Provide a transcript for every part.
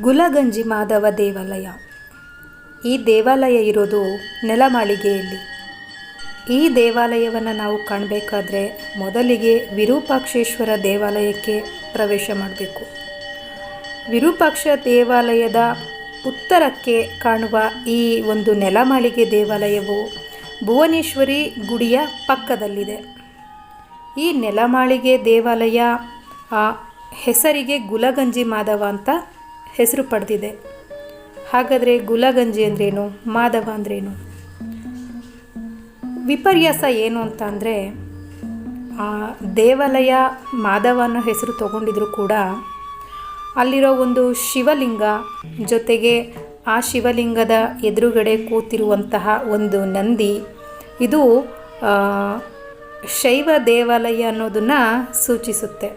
ಗುಲಗಂಜಿ ಮಾಧವ ದೇವಾಲಯ. ಈ ದೇವಾಲಯ ಇರೋದು ನೆಲಮಾಳಿಗೆಯಲ್ಲಿ. ಈ ದೇವಾಲಯವನ್ನು ನಾವು ಕಾಣಬೇಕಾದ್ರೆ ಮೊದಲಿಗೆ ವಿರೂಪಾಕ್ಷೇಶ್ವರ ದೇವಾಲಯಕ್ಕೆ ಪ್ರವೇಶ ಮಾಡಬೇಕು. ವಿರೂಪಾಕ್ಷ ದೇವಾಲಯದ ಉತ್ತರಕ್ಕೆ ಕಾಣುವ ಈ ಒಂದು ನೆಲಮಾಳಿಗೆ ದೇವಾಲಯವು ಭುವನೇಶ್ವರಿ ಗುಡಿಯ ಪಕ್ಕದಲ್ಲಿದೆ. ಈ ನೆಲಮಾಳಿಗೆ ದೇವಾಲಯ ಆ ಹೆಸರಿಗೆ ಗುಲಗಂಜಿ ಮಾಧವ ಅಂತ ಹೆಸರು ಪಡೆದಿದೆ. ಹಾಗಾದರೆ ಗುಲಾಗಂಜಿ ಅಂದ್ರೇನು? ಮಾಧವ ಅಂದ್ರೇನು? ವಿಪರ್ಯಾಸ ಏನು ಅಂತ ಅಂದರೆ ದೇವಾಲಯ ಮಾಧವ ಅನ್ನೋ ಹೆಸರು ತಗೊಂಡಿದ್ರು ಕೂಡ ಅಲ್ಲಿರೋ ಒಂದು ಶಿವಲಿಂಗ ಜೊತೆಗೆ ಆ ಶಿವಲಿಂಗದ ಎದುರುಗಡೆ ಕೂತಿರುವಂತಹ ಒಂದು ನಂದಿ, ಇದು ಶೈವ ದೇವಾಲಯ ಅನ್ನೋದನ್ನು ಸೂಚಿಸುತ್ತೆ.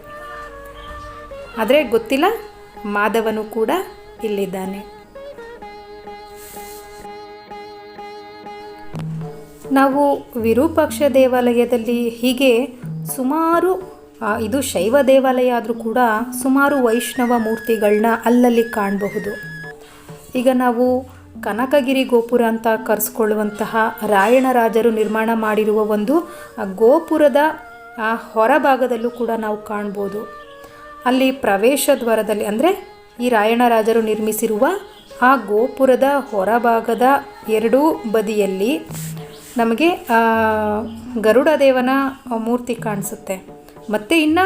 ಆದರೆ ಗೊತ್ತಿಲ್ಲ? ಮಾಧವನು ಕೂಡ ಇಲ್ಲಿದ್ದಾನೆ. ನಾವು ವಿರೂಪಾಕ್ಷ ದೇವಾಲಯದಲ್ಲಿ ಹೀಗೆ ಸುಮಾರು ಇದು ಶೈವ ದೇವಾಲಯ ಆದರೂ ಕೂಡ ಸುಮಾರು ವೈಷ್ಣವ ಮೂರ್ತಿಗಳನ್ನ ಅಲ್ಲಲ್ಲಿ ಕಾಣಬಹುದು. ಈಗ ನಾವು ಕನಕಗಿರಿ ಗೋಪುರ ಅಂತ ಕರೆಸ್ಕೊಳ್ಳುವಂತಹ ರಾಯಣರಾಜರು ನಿರ್ಮಾಣ ಮಾಡಿರುವ ಒಂದು ಗೋಪುರದ ಹೊರಭಾಗದಲ್ಲೂ ಕೂಡ ನಾವು ಕಾಣ್ಬೋದು. ಅಲ್ಲಿ ಪ್ರವೇಶ ದ್ವಾರದಲ್ಲಿ ಅಂದರೆ ಈ ರಾಯಣರಾಜರು ನಿರ್ಮಿಸಿರುವ ಆ ಗೋಪುರದ ಹೊರಭಾಗದ ಎರಡೂ ಬದಿಯಲ್ಲಿ ನಮಗೆ ಗರುಡ ದೇವನ ಮೂರ್ತಿ ಕಾಣಿಸುತ್ತೆ. ಮತ್ತು ಇನ್ನು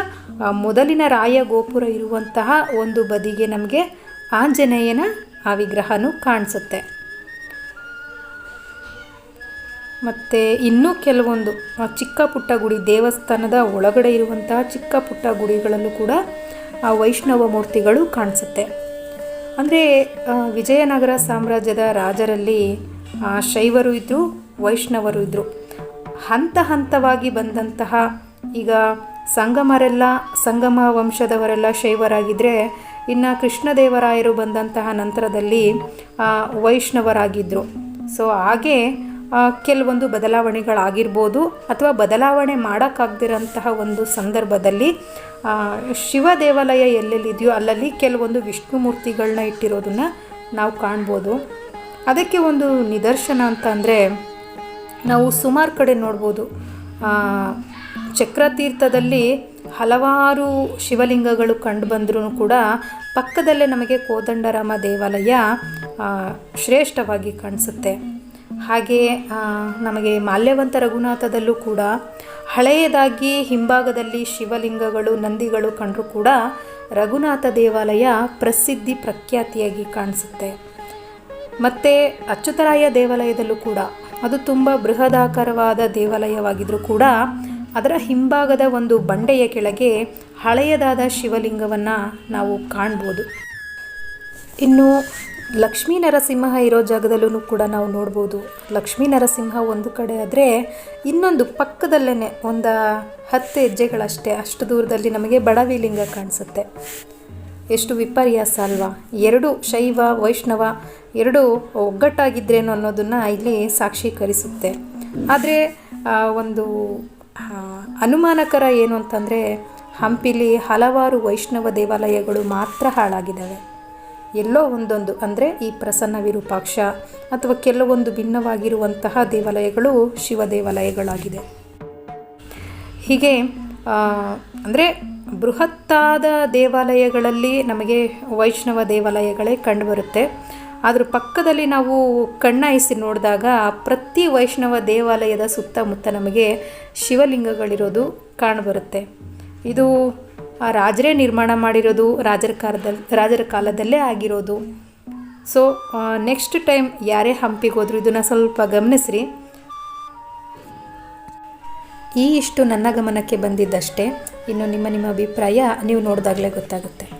ಮೊದಲಿನ ರಾಯ ಗೋಪುರ ಇರುವಂತಹ ಒಂದು ಬದಿಗೆ ನಮಗೆ ಆಂಜನೇಯನ ಆ ವಿಗ್ರಹನೂ ಕಾಣಿಸುತ್ತೆ. ಮತ್ತು ಇನ್ನೂ ಕೆಲವೊಂದು ಚಿಕ್ಕ ಪುಟ್ಟ ಗುಡಿ ದೇವಸ್ಥಾನದ ಒಳಗಡೆ ಇರುವಂತಹ ಚಿಕ್ಕ ಪುಟ್ಟ ಗುಡಿಗಳಲ್ಲೂ ಕೂಡ ವೈಷ್ಣವ ಮೂರ್ತಿಗಳು ಕಾಣಿಸುತ್ತೆ. ಅಂದರೆ ವಿಜಯನಗರ ಸಾಮ್ರಾಜ್ಯದ ರಾಜರಲ್ಲಿ ಆ, ಶೈವರು ಇದ್ದರು ವೈಷ್ಣವರು ಇದ್ದರು ಹಂತ ಹಂತವಾಗಿ ಬಂದಂತಹ ಈಗ ಸಂಗಮರೆಲ್ಲ ಸಂಗಮ ವಂಶದವರೆಲ್ಲ ಶೈವರಾಗಿದ್ದರೆ ಇನ್ನು ಕೃಷ್ಣದೇವರಾಯರು ಬಂದಂತಹ ನಂತರದಲ್ಲಿ ಆ, ವೈಷ್ಣವರಾಗಿದ್ದರು ಸೊ ಹಾಗೆ ಆ, ಕೆಲವೊಂದು ಬದಲಾವಣೆಗಳಾಗಿರ್ಬೋದು ಅಥವಾ ಬದಲಾವಣೆ ಮಾಡೋಕ್ಕಾಗದಿರೋಂತಹ ಒಂದು ಸಂದರ್ಭದಲ್ಲಿ ಶಿವ ದೇವಾಲಯ ಎಲ್ಲೆಲ್ಲಿದೆಯೋ ಅಲ್ಲಲ್ಲಿ ಕೆಲವೊಂದು ವಿಷ್ಣು ಮೂರ್ತಿಗಳನ್ನ ಇಟ್ಟಿರೋದನ್ನು ನಾವು ಕಾಣ್ಬೋದು. ಅದಕ್ಕೆ ಒಂದು ನಿದರ್ಶನ ಅಂತ ಅಂದರೆ, ನಾವು ಸುಮಾರು ಕಡೆ ನೋಡ್ಬೋದು. ಚಕ್ರತೀರ್ಥದಲ್ಲಿ ಹಲವಾರು ಶಿವಲಿಂಗಗಳು ಕಂಡು ಬಂದರೂ ಕೂಡ ಪಕ್ಕದಲ್ಲೇ ನಮಗೆ ಕೋದಂಡರಾಮ ದೇವಾಲಯ ಶ್ರೇಷ್ಠವಾಗಿ ಕಾಣಿಸುತ್ತೆ. ಹಾಗೆ ಆ, ನಮಗೆ ಮಾಲ್ಯವಂತ ರಘುನಾಥದಲ್ಲೂ ಕೂಡ ಹಳೆಯದಾಗಿ ಹಿಂಭಾಗದಲ್ಲಿ ಶಿವಲಿಂಗಗಳು ನಂದಿಗಳು ಕಂಡರೂ ಕೂಡ ರಘುನಾಥ ದೇವಾಲಯ ಪ್ರಸಿದ್ಧಿ ಪ್ರಖ್ಯಾತಿಯಾಗಿ ಕಾಣಿಸುತ್ತೆ. ಮತ್ತು ಅಚ್ಯುತರಾಯ ದೇವಾಲಯದಲ್ಲೂ ಕೂಡ ಅದು ತುಂಬ ಬೃಹದಾಕಾರವಾದ ದೇವಾಲಯವಾಗಿದ್ದರೂ ಕೂಡ ಅದರ ಹಿಂಭಾಗದ ಒಂದು ಬಂಡೆಯ ಕೆಳಗೆ ಹಳೆಯದಾದ ಶಿವಲಿಂಗವನ್ನು ನಾವು ಕಾಣ್ಬೋದು. ಇನ್ನು ಲಕ್ಷ್ಮೀ ನರಸಿಂಹ ಇರೋ ಜಾಗದಲ್ಲೂ ಕೂಡ ನಾವು ನೋಡ್ಬೋದು. ಲಕ್ಷ್ಮೀ ನರಸಿಂಹ ಒಂದು ಕಡೆ ಆದರೆ ಇನ್ನೊಂದು ಪಕ್ಕದಲ್ಲೇ ಒಂದು ಹತ್ತು ಹೆಜ್ಜೆಗಳಷ್ಟೇ, ಅಷ್ಟು ದೂರದಲ್ಲಿ ನಮಗೆ ಬಡವಿ ಲಿಂಗ ಕಾಣಿಸುತ್ತೆ. ಎಷ್ಟು ವಿಪರ್ಯಾಸ ಅಲ್ವಾ? ಎರಡು ಶೈವ, ವೈಷ್ಣವ, ಎರಡು ಒಗ್ಗಟ್ಟಾಗಿದ್ರೇನು ಅನ್ನೋದನ್ನು ಇಲ್ಲಿ ಸಾಕ್ಷೀಕರಿಸುತ್ತೆ. ಆದರೆ ಒಂದು ಅನುಮಾನಕರ ಏನು ಅಂತಂದರೆ ಹಂಪಿಲಿ ಹಲವಾರು ವೈಷ್ಣವ ದೇವಾಲಯಗಳು ಮಾತ್ರ ಹಾಳಾಗಿದ್ದಾವೆ. ಎಲ್ಲೋ ಒಂದೊಂದು, ಅಂದರೆ ಈ ಪ್ರಸನ್ನ ವಿರೂಪಾಕ್ಷ ಅಥವಾ ಕೆಲವೊಂದು ಭಿನ್ನವಾಗಿರುವಂತಹ ದೇವಾಲಯಗಳು ಶಿವ ದೇವಾಲಯಗಳಾಗಿದೆ ಹೀಗೆ ಅಂದರೆ ಬೃಹತ್ತಾದ ದೇವಾಲಯಗಳಲ್ಲಿ ನಮಗೆ ವೈಷ್ಣವ ದೇವಾಲಯಗಳೇ ಕಂಡುಬರುತ್ತೆ. ಅದರ ಪಕ್ಕದಲ್ಲಿ ನಾವು ಕಣ್ಣಾಯಿಸಿ ನೋಡಿದಾಗ ಪ್ರತಿ ವೈಷ್ಣವ ದೇವಾಲಯದ ಸುತ್ತಮುತ್ತ ನಮಗೆ ಶಿವಲಿಂಗಗಳಿರೋದು ಕಾಣಬರುತ್ತೆ. ಇದು ಆ ರಾಜರೇ ನಿರ್ಮಾಣ ಮಾಡಿರೋದು ರಾಜರ ಕಾಲದಲ್ಲಿ, ರಾಜರ ಕಾಲದಲ್ಲೇ ಆಗಿರೋದು. ಸೊ ನೆಕ್ಸ್ಟ್ ಟೈಮ್ ಯಾರೇ ಹಂಪಿಗೆ ಹೋದ್ರು ಇದನ್ನು ಸ್ವಲ್ಪ ಗಮನಿಸ್ರಿ. ಈ ಇಷ್ಟು ನನ್ನ ಗಮನಕ್ಕೆ ಬಂದಿದ್ದಷ್ಟೇ. ಇನ್ನು ನಿಮ್ಮ ನಿಮ್ಮ ಅಭಿಪ್ರಾಯ ನೀವು ನೋಡಿದಾಗಲೇ ಗೊತ್ತಾಗುತ್ತೆ.